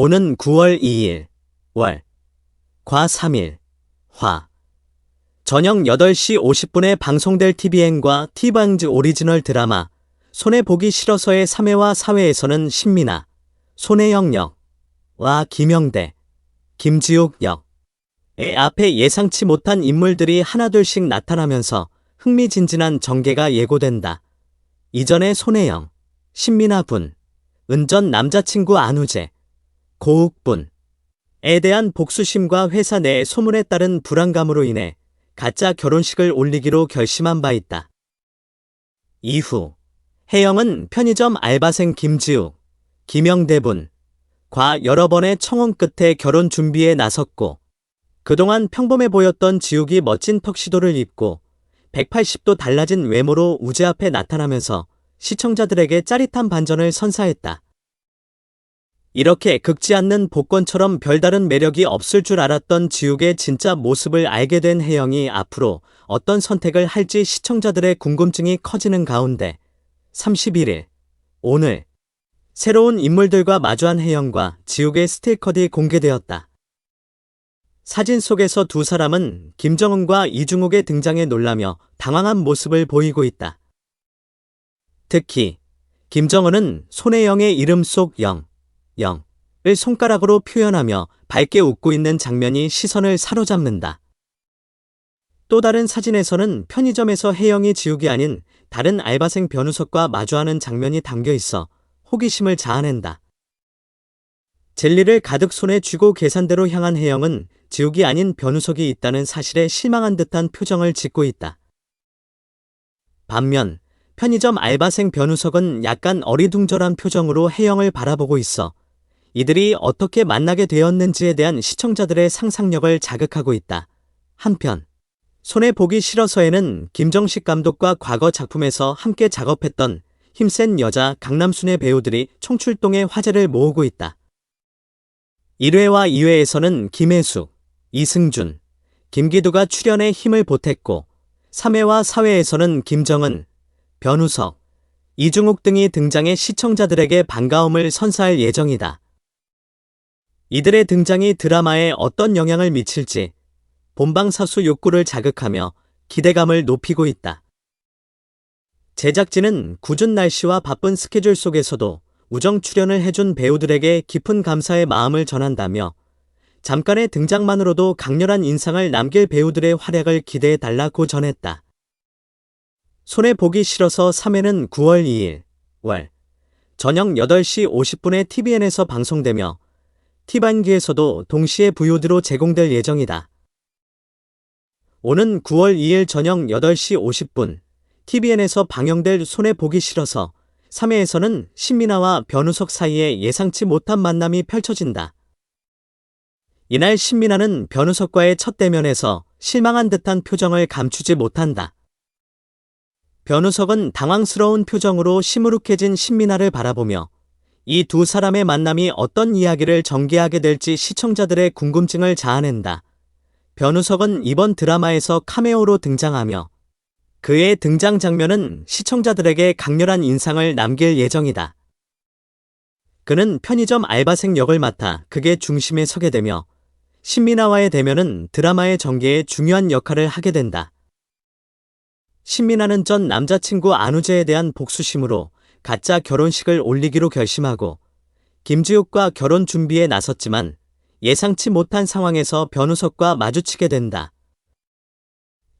오는 9월 2일, 월, 과 3일, 화. 저녁 8시 50분에 방송될 TVN과 티방즈 오리지널 드라마 손해 보기 싫어서의 3회와 4회에서는 신민아, 손혜영 역과 김영대, 김지욱 역. 의 앞에 예상치 못한 인물들이 하나둘씩 나타나면서 흥미진진한 전개가 예고된다. 이전에 손혜영, 신민아 분, 은전 남자친구 안우재, 고욱 분에 대한 복수심과 회사 내 소문에 따른 불안감으로 인해 가짜 결혼식을 올리기로 결심한 바 있다. 이후 혜영은 편의점 알바생 김지우, 김영대 분 과 여러 번의 청혼 끝에 결혼 준비에 나섰고 그동안 평범해 보였던 지욱이 멋진 턱시도를 입고 180도 달라진 외모로 우재 앞에 나타나면서 시청자들에게 짜릿한 반전을 선사했다. 이렇게 극지 않는 복권처럼 별다른 매력이 없을 줄 알았던 지욱의 진짜 모습을 알게 된 혜영이 앞으로 어떤 선택을 할지 시청자들의 궁금증이 커지는 가운데 31일, 오늘 새로운 인물들과 마주한 혜영과 지욱의 스틸컷이 공개되었다. 사진 속에서 두 사람은 김정은과 이중욱의 등장에 놀라며 당황한 모습을 보이고 있다. 특히 김정은은 손혜영의 이름 속 영, 영을 손가락으로 표현하며 밝게 웃고 있는 장면이 시선을 사로잡는다. 또 다른 사진에서는 편의점에서 혜영이 지우기 아닌 다른 알바생 변우석과 마주하는 장면이 담겨 있어 호기심을 자아낸다. 젤리를 가득 손에 쥐고 계산대로 향한 혜영은 지욱이 아닌 변우석이 있다는 사실에 실망한 듯한 표정을 짓고 있다. 반면 편의점 알바생 변우석은 약간 어리둥절한 표정으로 혜영을 바라보고 있어 이들이 어떻게 만나게 되었는지에 대한 시청자들의 상상력을 자극하고 있다. 한편 손해 보기 싫어서에는 김정식 감독과 과거 작품에서 함께 작업했던 힘센 여자 강남순의 배우들이 총출동의 화제를 모으고 있다. 1회와 2회에서는 김혜수, 이승준, 김기두가 출연에 힘을 보탰고 3회와 4회에서는 김정은, 변우석, 이중욱 등이 등장해 시청자들에게 반가움을 선사할 예정이다. 이들의 등장이 드라마에 어떤 영향을 미칠지 본방 사수 욕구를 자극하며 기대감을 높이고 있다. 제작진은 궂은 날씨와 바쁜 스케줄 속에서도 우정 출연을 해준 배우들에게 깊은 감사의 마음을 전한다며 잠깐의 등장만으로도 강렬한 인상을 남길 배우들의 활약을 기대해 달라고 전했다. 손에 보기 싫어서 3회는 9월 2일, 월, 저녁 8시 50분에 TVN에서 방송되며 티반기에서도 동시에 부요드로 제공될 예정이다. 오는 9월 2일 저녁 8시 50분 TVN에서 방영될 손에 보기 싫어서 3회에서는 신민아와 변우석 사이에 예상치 못한 만남이 펼쳐진다. 이날 신민아는 변우석과의 첫 대면에서 실망한 듯한 표정을 감추지 못한다. 변우석은 당황스러운 표정으로 시무룩해진 신민아를 바라보며 이 두 사람의 만남이 어떤 이야기를 전개하게 될지 시청자들의 궁금증을 자아낸다. 변우석은 이번 드라마에서 카메오로 등장하며 그의 등장 장면은 시청자들에게 강렬한 인상을 남길 예정이다. 그는 편의점 알바생 역을 맡아 극의 중심에 서게 되며 신민아와의 대면은 드라마의 전개에 중요한 역할을 하게 된다. 신민아는 전 남자친구 안우재에 대한 복수심으로 가짜 결혼식을 올리기로 결심하고 김지욱과 결혼 준비에 나섰지만 예상치 못한 상황에서 변우석과 마주치게 된다.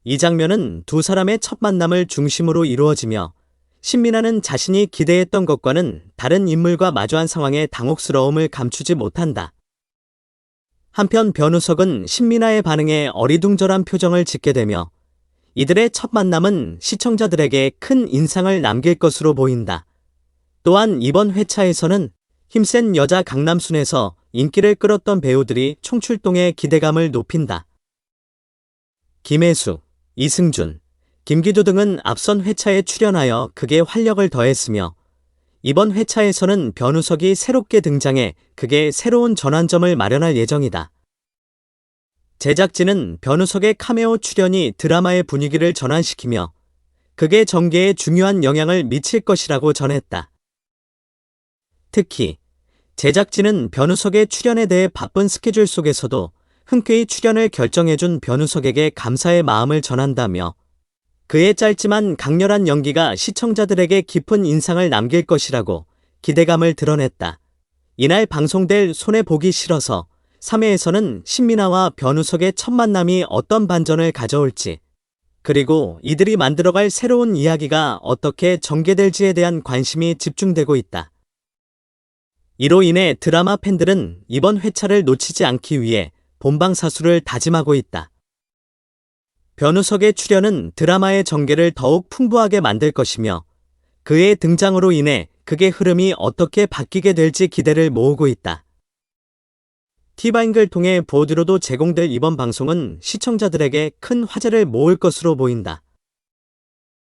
이 장면은 두 사람의 첫 만남을 중심으로 이루어지며 신민아는 자신이 기대했던 것과는 다른 인물과 마주한 상황의 당혹스러움을 감추지 못한다. 한편 변우석은 신민아의 반응에 어리둥절한 표정을 짓게 되며 이들의 첫 만남은 시청자들에게 큰 인상을 남길 것으로 보인다. 또한 이번 회차에서는 힘센 여자 강남순에서 인기를 끌었던 배우들이 총출동해 기대감을 높인다. 김혜수, 이승준, 김기두 등은 앞선 회차에 출연하여 극에 활력을 더했으며 이번 회차에서는 변우석이 새롭게 등장해 극에 새로운 전환점을 마련할 예정이다. 제작진은 변우석의 카메오 출연이 드라마의 분위기를 전환시키며 극의 전개에 중요한 영향을 미칠 것이라고 전했다. 특히 제작진은 변우석의 출연에 대해 바쁜 스케줄 속에서도 흔쾌히 출연을 결정해준 변우석에게 감사의 마음을 전한다며 그의 짧지만 강렬한 연기가 시청자들에게 깊은 인상을 남길 것이라고 기대감을 드러냈다. 이날 방송될 손해 보기 싫어서 3회에서는 신민아와 변우석의 첫 만남이 어떤 반전을 가져올지, 그리고 이들이 만들어갈 새로운 이야기가 어떻게 전개될지에 대한 관심이 집중되고 있다. 이로 인해 드라마 팬들은 이번 회차를 놓치지 않기 위해 본방사수를 다짐하고 있다. 변우석의 출연은 드라마의 전개를 더욱 풍부하게 만들 것이며 그의 등장으로 인해 극의 흐름이 어떻게 바뀌게 될지 기대를 모으고 있다. 티바잉글 통해 보드로도 제공될 이번 방송은 시청자들에게 큰 화제를 모을 것으로 보인다.